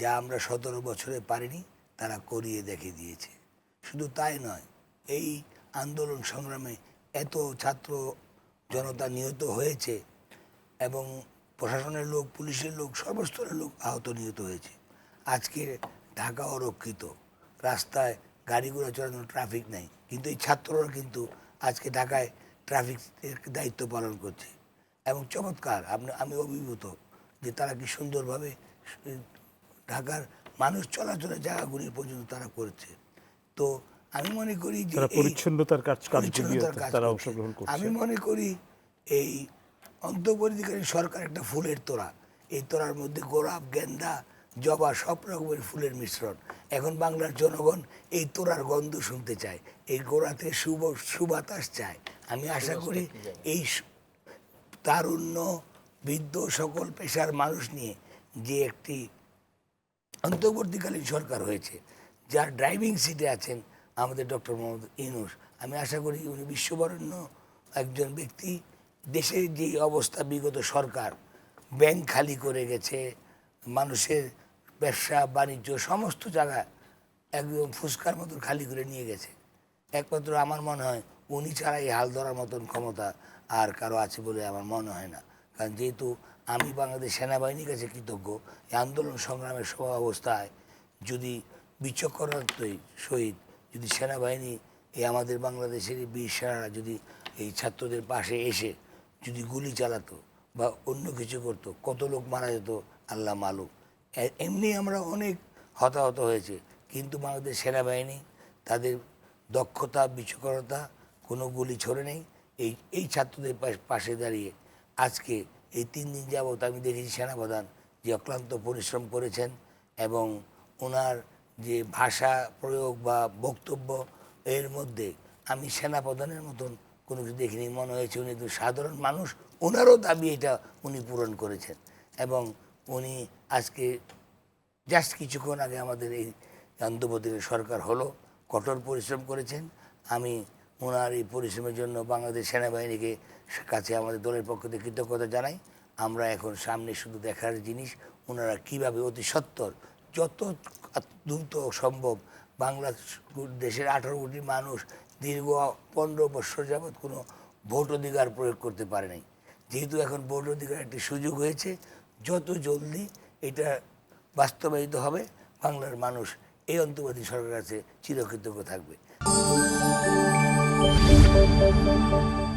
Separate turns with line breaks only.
যা আমরা সতেরো বছরে পারিনি, তারা করিয়ে দেখে দিয়েছে। শুধু তাই নয়, এই আন্দোলন সংগ্রামে এত ছাত্র জনতা নিহত হয়েছে এবং প্রশাসনের লোক, পুলিশের লোক, সর্বস্তরের লোক আহত নিহত হয়েছে। আজকে ঢাকা অরক্ষিত, রাস্তায় গাড়ি ঘোড়া চলাচল ট্রাফিক নাই, কিন্তু এই ছাত্ররা কিন্তু আজকে ঢাকায় ট্রাফিকের দায়িত্ব পালন করছে। এবং চমৎকার, আপনি, আমি অভিভূত যে তারা কি সুন্দরভাবে ঢাকার মানুষ চলাচলের জায়গাগুলি পর্যন্ত তারা করেছে। তো আমি মনে করি যে এই-
পরিচ্ছন্নতার কাজ তারা অংশগ্রহণ করছে।
আমি মনে করি এই অন্তর্বর্তীকালীন সরকার একটা ফুলের তোড়া। এই তোড়ার মধ্যে গোলাপ গেন্দা জবা সব রকমের ফুলের মিশ্রণ। এখন বাংলার জনগণ এই তোড়ার গন্ধ শুনতে চায়। এই গোড়াতে শুভ সুবাতাস চায়। আমি আশা করি এই তারুণ্য বৃদ্ধ সকল পেশার মানুষ নিয়ে যে একটি অন্তর্বর্তীকালীন সরকার হয়েছে, যার ড্রাইভিং সিটে আছেন আমাদের ডক্টর মোহাম্মদ ইনুস আমি আশা করি উনি বিশ্ববরণ্য একজন ব্যক্তি। দেশের যে অবস্থা, বিগত সরকার ব্যাংক খালি করে গেছে, মানুষের ব্যবসা, বাণিজ্য, সমস্ত জায়গা একদম ফুসকার মতো খালি করে নিয়ে গেছে। একমাত্র আমার মনে হয় উনি ছাড়া এই হাল ধরার মতন ক্ষমতা আর কারও আছে বলে আমার মনে হয় না। কারণ যেহেতু আমি বাংলাদেশ সেনাবাহিনীর কাছে কৃতজ্ঞ। এই আন্দোলন সংগ্রামের সময় অবস্থায় যদি বিচক্ষণাত্মই সহিত যদি সেনাবাহিনী এই আমাদের বাংলাদেশের এই বীর সেনারা যদি এই ছাত্রদের পাশে এসে যদি গুলি চালাতো বা অন্য কিছু করতো, কত লোক মারা যেত, আল্লাহ মালুক এমনি আমরা অনেক হতাহত হয়েছে, কিন্তু বাংলাদেশ সেনাবাহিনী তাদের দক্ষতা, বিচক্ষণতা, কোনো গুলি ছড়ে নেই। এই এই ছাত্রদের পাশে দাঁড়িয়ে আজকে এই তিন দিন যাবৎ আমি দেখেছি সেনাপ্রধান যে অক্লান্ত পরিশ্রম করেছেন এবং ওনার যে ভাষা প্রয়োগ বা বক্তব্য, এর মধ্যে আমি সেনাপ্রধানের মতন কোনো কিছু দেখিনি। মনে হয়েছে উনি সাধারণ মানুষ, ওনারও দাবি এটা উনি পূরণ করেছেন এবং উনি আজকে জাস্ট কিছুক্ষণ আগে আমাদের এই অন্তর্বর্তীকালীন সরকার হলো, কঠোর পরিশ্রম করেছেন। আমি ওনার এই পরিশ্রমের জন্য বাংলাদেশ সেনাবাহিনীকে কাছে আমাদের দলের পক্ষ থেকে কৃতজ্ঞতা জানাই। আমরা এখন সামনে শুধু দেখার জিনিস, ওনারা কীভাবে অতি সত্বর যত দ্রুত সম্ভব বাংলা দেশের আঠারো কোটি মানুষ দীর্ঘ পনেরো বছর যাবৎ কোনো ভোট অধিকার প্রয়োগ করতে পারে নাই। যেহেতু এখন ভোট অধিকার একটি সুযোগ হয়েছে, যত জলদি এটা বাস্তবায়িত হবে, বাংলার মানুষ এই অন্তর্বর্তী সরকারের কাছে চিরকৃতজ্ঞ থাকবে। Música